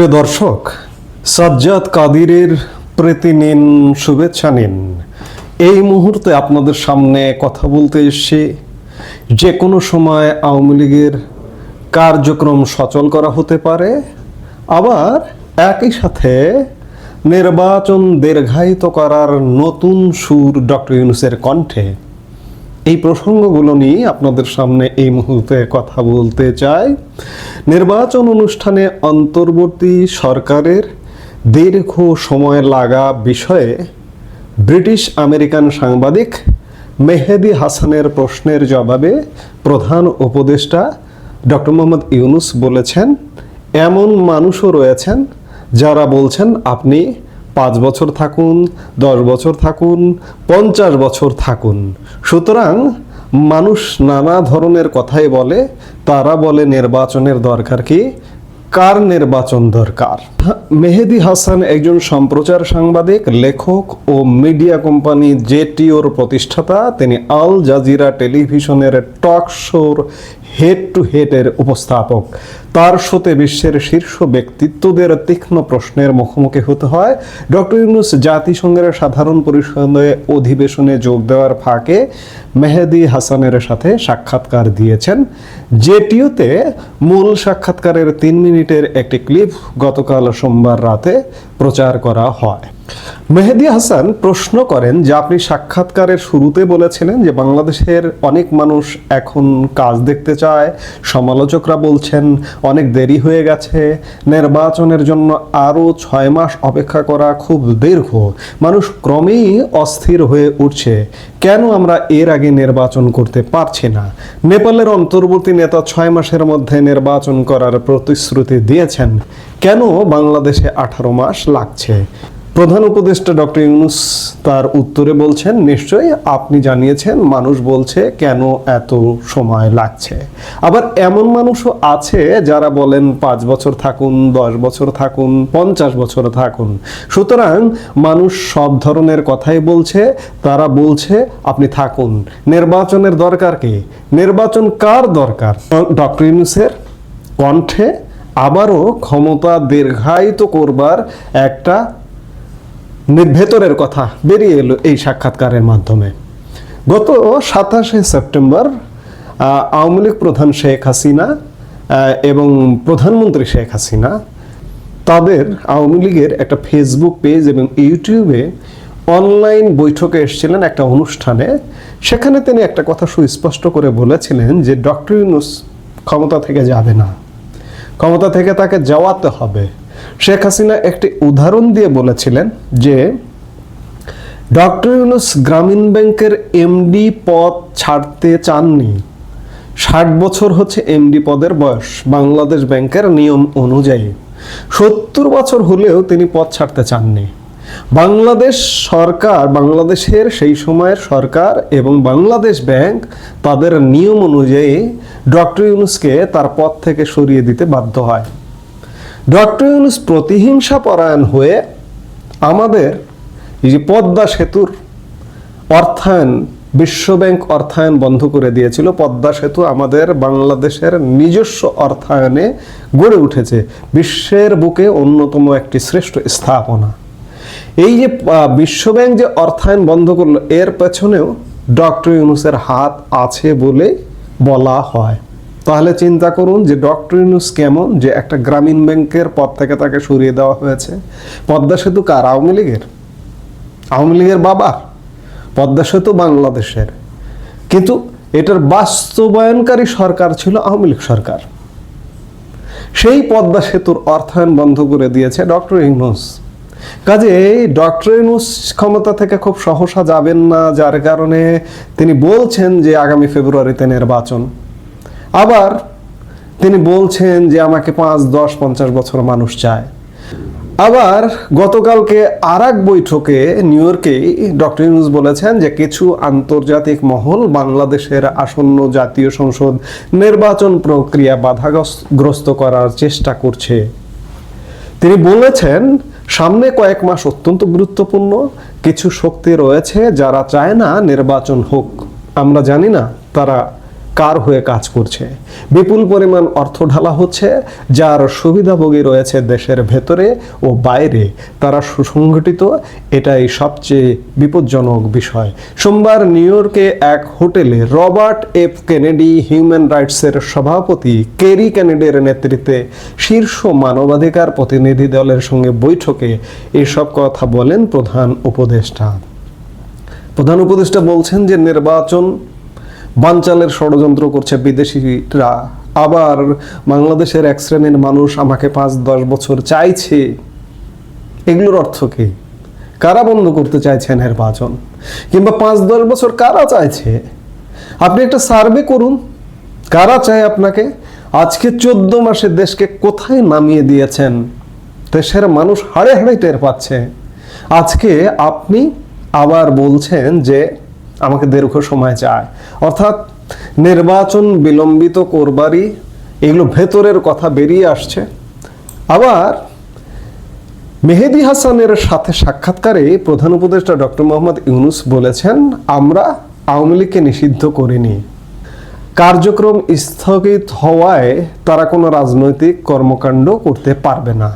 প্রিয় দর্শক, সাজ্জাদ কাদিরের প্রীতি নিন শুভেচ্ছা নিন। এই মুহূর্তে আপনাদের সামনে কথা বলতে এসে যে কোনো সময় আওয়ামী লীগের কার্যক্রম সচল করা হতে পারে, আবার একই সাথে নির্বাচন দীর্ঘায়িত করার নতুন সুর ডক্টর ইউনুসের কণ্ঠে এই প্রসঙ্গগুলো নিয়ে আপনাদের সামনে এই মুহূর্তে কথা বলতে চাই। নির্বাচন অনুষ্ঠানে অন্তর্বর্তী সরকারের দীর্ঘ সময় লাগা বিষয়ে ব্রিটিশ আমেরিকান সাংবাদিক মেহেদি হাসানের প্রশ্নের জবাবে প্রধান উপদেষ্টা ডক্টর মোহাম্মদ ইউনুস বলেছেন, এমন মানুষও রয়েছেন যারা বলছেন আপনি পাঁচ বছর থাকুন, দশ বছর থাকুন, পঞ্চাশ বছর থাকুন। সুতরাং মানুষ নানা ধরনের কথাই বলে, তারা বলে নির্বাচনের দরকার কি? কার নির্বাচন দরকার? মেহেদি হাসান একজন সম্প্রচার সাংবাদিক, লেখক ও মিডিয়া কোম্পানি জেটিওর প্রতিষ্ঠাতা। তিনি আল জাজিরা টেলিভিশনের টক শোর হেড টু হেডের উপস্থাপক। তার শোতে বিশ্বের শীর্ষ ব্যক্তিত্বদের তীক্ষ্ণ প্রশ্নের মুখোমুখি হতে হয়। ডক্টর ইউনুস জাতিসংঘের সাধারণ পরিষদে অধিবেশনে যোগ দেওয়ার ফাঁকে মেহেদি হাসানের সাথে সাক্ষাৎকার দিয়েছেন। জেটিওতে মূল সাক্ষাৎকারের তিন মিনিটের একটি ক্লিপ গতকাল সোমবার রাতে প্রচার করা হয়। মেহেদি হাসান প্রশ্ন করেন যে আপনি সাক্ষাৎকারের শুরুতে বলেছিলেন যে বাংলাদেশের অনেক মানুষ এখন কাজ দেখতে চায়, সমালোচকরা বলছেন অনেক দেরি হয়ে গেছে, নির্বাচনের জন্য আরও ছয় মাস অপেক্ষা করা খুব দীর্ঘ, মানুষ ক্রমেই অস্থির হয়ে উঠছে, কেন আমরা এর আগে নির্বাচন করতে পারছি না? নেপালের অন্তর্বর্তী নেতা ছয় মাসের মধ্যে নির্বাচন করার প্রতিশ্রুতি দিয়েছেন, কেন বাংলাদেশে আঠারো মাস লাগছে? প্রধান উপদেষ্টা ডক্টর ইউনুস তার উত্তরে বলছেন, নিশ্চয়ই আপনি জানিয়েছেন মানুষ বলছে কেন এত সময় লাগছে। আবার এমন মানুষও আছে যারা বলেন পাঁচ বছর থাকুন, দশ বছর থাকুন, পঞ্চাশ বছর থাকুন। সুতরাং মানুষ সব ধরনের কথাই বলছে, তারা বলছে আপনি থাকুন। নির্বাচনের দরকার কি? নির্বাচন কার দরকার? ডক্টর ইউনুসের কণ্ঠে আবারও ক্ষমতা দীর্ঘায়িত করবার একটা ভেতরের কথা বেরিয়ে এলো এই সাক্ষাৎকারের মাধ্যমে। গত সাতাশে সেপ্টেম্বর আওয়ামী লীগ প্রধান শেখ হাসিনা এবং প্রধানমন্ত্রী শেখ হাসিনা তাদের আওয়ামী লীগের একটা ফেসবুক পেজ এবং ইউটিউবে অনলাইন বৈঠকে এসেছিলেন একটা অনুষ্ঠানে। সেখানে তিনি একটা কথা সুস্পষ্ট করে বলেছিলেন যে, ডক্টর ইউনুস ক্ষমতা থেকে যাবে না। ক্ষমতা থেকে তাকে যাওয়াতে হবে। শেখ হাসিনা একটি উদাহরণ দিয়ে বলেছিলেন যে, ডক্টর ইউনুস গ্রামীণ ব্যাংকের এমডি পদ ছাড়তে চাননি। ষাট বছর হচ্ছে এমডি পদের বয়স, বাংলাদেশ ব্যাংকের নিয়ম অনুযায়ী। সত্তর বছর হলেও তিনি পদ ছাড়তে চাননি। বাংলাদেশ সরকার, বাংলাদেশের সেই সময়ের সরকার এবং বাংলাদেশ ব্যাংক তাদের নিয়ম অনুযায়ী ডক্টর ইউনুসকে তার পদ থেকে সরিয়ে দিতে বাধ্য হয়। ডক্টর ইউনুস প্রতিহিংসা পরায়ণ হয়ে আমাদের এই যে পদ্মা সেতুর অর্থায়ন বিশ্বব্যাংক অর্থায়ন বন্ধ করে দিয়েছিল। পদ্মা সেতু আমাদের বাংলাদেশের নিজস্ব অর্থায়নে গড়ে উঠেছে। বিশ্বের বুকে অন্যতম একটি শ্রেষ্ঠ স্থাপনা। এই যে বিশ্বব্যাংক যে অর্থায়ন বন্ধ করল, এর পেছনেও ডক্টর ইউনুসের হাত আছে বলে বলা হয়। তাহলে চিন্তা করুন যে ডক্টর ইউনুস কেমন, যে একটা গ্রামীণ ব্যাংকের পদ থেকে তাকে সরিয়ে দেওয়া হয়েছে। পদ্মা সেতু কার? আওয়ামী লীগের। আওয়ামী লীগের বাবা। পদ্মা সেতু বাংলাদেশের। কিন্তু এটার বাস্তবায়নকারী সরকার ছিল আওয়ামী লীগ সরকার। সেই পদ্মা সেতুর অর্থায়ন বন্ধ করে দিয়েছে ডক্টর ইউনুস কাজে ডক্টর ইউনুস ক্ষমতা থেকে খুব সহসা যাবেন না, যার কারণে তিনি বলছেন যে আগামী ফেব্রুয়ারিতে নির্বাচন। আবার তিনি বলছেন যে আমাকে পাঁচ, দশ, পঞ্চাশ বছর মানুষ চায়। আবার গতকালকে আর এক বৈঠকে নিউ ইয়র্কে ডক্টর ইউনুস বলেছেন যে কিছু আন্তর্জাতিক মহল বাংলাদেশের আসন্ন জাতীয় সংসদ নির্বাচন প্রক্রিয়া বাধাগ্রস্ত করার চেষ্টা করছে। তিনি বলেছেন, সামনে কয়েক মাস অত্যন্ত গুরুত্বপূর্ণ, কিছু শক্তি রয়েছে যারা চায় না নির্বাচন হোক। আমরা জানি না তারা কার হয়ে কাজ করছে? বিপুল পরিমাণ অর্থ ঢালা হচ্ছে, যার সুবিধাভোগী রয়েছে দেশের ভেতরে ও বাইরে। তারা সুসংগঠিত, এটাই সবচেয়ে বিপজ্জনক বিষয়। সোমবার নিউ ইয়র্কে এক হোটেলে রবার্ট এফ কেনেডি, হিউম্যান রাইটসের সভাপতি কেরি কেনেডির নেতৃত্বে শীর্ষ মানবাধিকার প্রতিনিধি দলের সঙ্গে বৈঠকে এসব কথা বলেন প্রধান উপদেষ্টা। প্রধান উপদেষ্টা বলছেন যে নির্বাচন বানচালের ষড়যন্ত্র করছে বিদেশিরা। আবার বাংলাদেশের এক শ্রেণির মানুষ আমাকে পাঁচ, দশ বছর চাইছে। এগুলোর অর্থ কি? কারা বন্ধ করতে চাইছে নির্বাচন? কিংবা পাঁচ, দশ বছর কারা চাইছে? আপনি একটা সার্ভে করুন। কারা চায় আপনাকে? আজকে চোদ্দ মাসে দেশকে কোথায় নামিয়ে দিয়েছেন? দেশের মানুষ হাড়ে হাড়ে টের পাচ্ছে। আজকে আপনি আবার বলছেন যে আমাকে দীর্ঘ সময় চায়। অর্থাৎ নির্বাচন বিলম্বিত করবারই এগুলো ভেতরের কথা বেরিয়ে আসছে। আবার মেহেদি হাসানের সাথে সাক্ষাৎকারে প্রধান উপদেষ্টা ডক্টর মোহাম্মদ ইউনুস বলেছেন, আমরা আওয়ামী লীগকে নিষিদ্ধ করিনি। কার্যক্রম স্থগিত হওয়ায় তারা কোনো রাজনৈতিক কর্মকাণ্ড করতে পারবে না।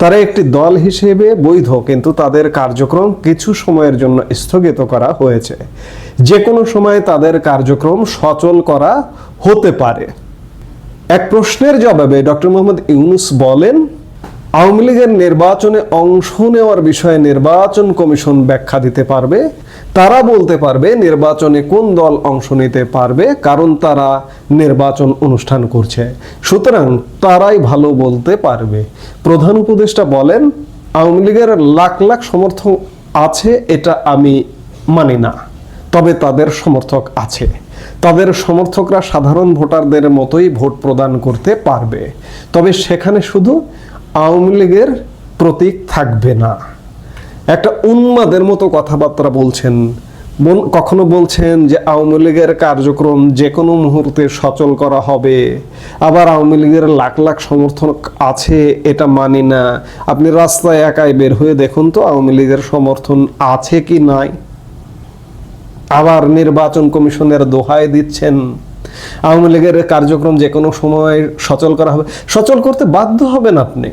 তারা একটি দল হিসেবে বৈধ, কিন্তু তাদের কার্যক্রম কিছু সময়ের জন্য স্থগিত করা হয়েছে। যে কোনো সময় তাদের কার্যক্রম সচল করা হতে পারে। এক প্রশ্নের জবাবে ডক্টর মোহাম্মদ ইউনুস বলেন, আওয়ামী লীগের নির্বাচনে অংশ নেওয়ার বিষয়ে নির্বাচন কমিশন ব্যাখ্যা দিতে পারবে। তারা বলতে পারবে নির্বাচনে কোন দল অংশ নিতে পারবে, কারণ তারা নির্বাচন অনুষ্ঠান করছে। সুতরাং তারাই ভালো বলতে পারবে। প্রধান উপদেষ্টা বলেন, আওয়ামী লীগের লাখ লাখ সমর্থক আছে, এটা আমি মানি না। তবে তাদের সমর্থক আছে। তাদের সমর্থকরা সাধারণ ভোটারদের মতোই ভোট প্রদান করতে পারবে। তবে সেখানে শুধু আওয়ামী লীগের প্রতীক থাকবে না। একটা উন্মাদের মতো কথাবার্তা বলছেন, বল- কখনো বলছেন যে আওয়ামী লীগের কার্যক্রম যে কোনো মুহূর্তে সচল করা হবে। আবার আওয়ামী লীগের লাখ লাখ সমর্থক আছে, এটা মানি না। আপনি রাস্তায় একাই বের হয়ে দেখুন তো আওয়ামী লীগের সমর্থন আছে কি নাই। আবার নির্বাচন কমিশনের দোহাই দিচ্ছেন। আওয়ামী লীগের কার্যক্রম যে কোনো সময় সচল করা হবে। সচল করতে বাধ্য হবেন আপনি।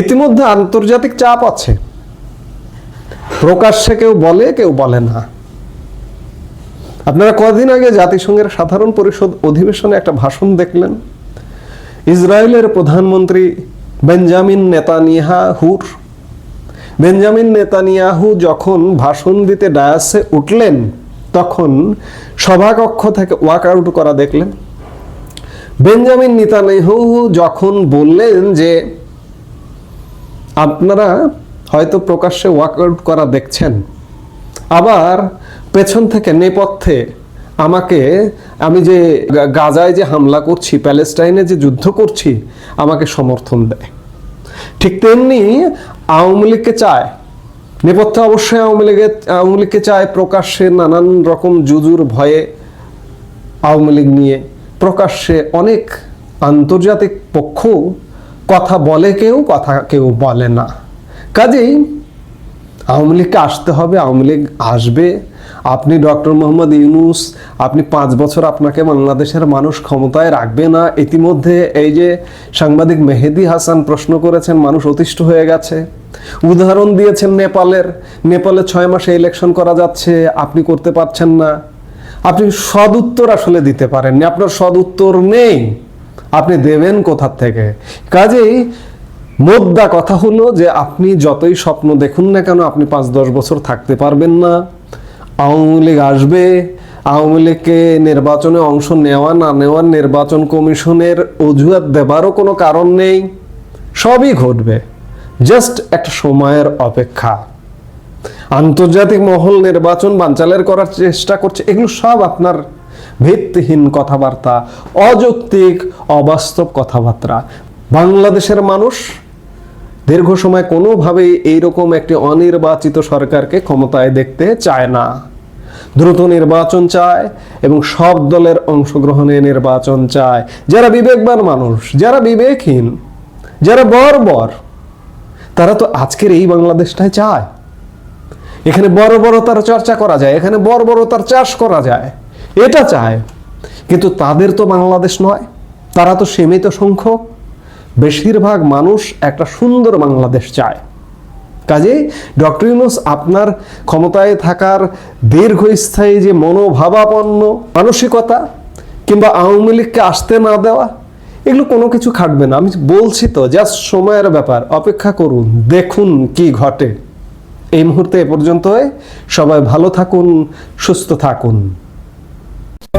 ইতিমধ্যে আন্তর্জাতিক চাপ আছে। প্রকাশ্যে কেউ বলে কেউ বলে না। আপনারা কদিন আগে জাতিসংঘের সাধারণ পরিষদ অধিবেশনে একটা ভাষণ দেখলেন। ইসরায়েলের প্রধানমন্ত্রী বেঞ্জামিন নেতানিয়াহুর বেঞ্জামিন নেতানিয়াহু যখন ভাষণ দিতে ডায়াসে উঠলেন, তখন সভাকক্ষ থেকে ওয়াক আউট করা দেখলেন। বেঞ্জামিন নেতানিয়াহু যখন বললেন যে, আপনারা হয়তো প্রকাশ্যে ওয়াকআউট করা দেখছেন, আবার পেছন থেকে নেপথ্যে আমাকে, আমি যে গাজায় যে হামলা করছি, প্যালেস্টাইনে যে যুদ্ধ করছি, আমাকে সমর্থন দেয়। ঠিক তেমনি আওয়ামী লীগকে চায়, নেপথ্যে অবশ্যই আওয়ামী লীগের, আওয়ামী লীগকে চায় প্রকাশ্যে নানান রকম জুজুর ভয়ে আওয়ামী লীগ নিয়ে, প্রকাশ্যে অনেক আন্তর্জাতিক পক্ষ কথা বলে কেউ, কথা কেউ বলে না। কাজেই আওয়ামী লীগকে আসতে হবে, আওয়ামী লীগ আসবে আপনি ডক্টর মোহাম্মদ ইউনুস, আপনি পাঁচ বছর আপনাকে বাংলাদেশের মানুষ ক্ষমতায় রাখবে না। ইতিমধ্যে এই যে সাংবাদিক মেহেদি হাসান প্রশ্ন করেছেন, মানুষ অতিষ্ঠ হয়ে গেছে। উদাহরণ দিয়েছেন নেপালের। নেপালে ছয় মাসে ইলেকশন করা যাচ্ছে, আপনি করতে পারছেন না। আপনি সদ উত্তর আসলে দিতে পারেননি। আপনার সদ উত্তর নেই। আপনি দেবেন কোথার থেকে? কাজেই মোদ্দা কথা হলো যে, আপনি যতই স্বপ্ন দেখুন না কেন, আপনি পাঁচ দশ বছর থাকতে পারবেন না। আওয়ামী লীগ আসবে, আওয়ামী লীগকে নির্বাচনে অংশ নেওয়া না নেওয়ার নির্বাচন কমিশনের অজুহাত দেবারও কোনো কারণ নেই। সবই ঘটবে। জাস্ট একটা সময়ের অপেক্ষা। আন্তর্জাতিক মহল নির্বাচন বানচালের করার চেষ্টা করছে, এগুলো সব আপনার ভিত্তিহীন কথাবার্তা, অযৌক্তিক, অবাস্তব কথাবার্তা। বাংলাদেশের মানুষ দীর্ঘ সময় কোনোভাবেই এইরকম একটি অনির্বাচিত সরকারকে ক্ষমতায় দেখতে চায় না। দ্রুত নির্বাচন চায় এবং সব দলের অংশগ্রহণে নির্বাচন চায়। যারা বিবেকবান মানুষ, যারা বিবেকহীন, যারা বর্বর, তারা তো আজকের এই বাংলাদেশটাই চায়। এখানে বড় বড় তার চর্চা করা যায়, এখানে বড় বড় তার চাষ করা যায়, এটা চায়। কিন্তু তাদের তো বাংলাদেশ নয়, তারা তো সীমিত সংখ্যক। বেশিরভাগ মানুষ একটা সুন্দর বাংলাদেশ চায়। কাজে ডক্টর ইউনুস আপনার ক্ষমতায় থাকার দীর্ঘস্থায়ী যে মনোভাবাপন্ন মানসিকতা কিংবা আওয়ামী লীগকে আসতে না দেওয়া, এগুলো কোনো কিছু খাটবে না। আমি বলছি তো জাস্ট সময়ের ব্যাপার, অপেক্ষা করুন, দেখুন কি ঘটে। এই মুহূর্তে এ পর্যন্তই। সবাই ভালো থাকুন, সুস্থ থাকুন।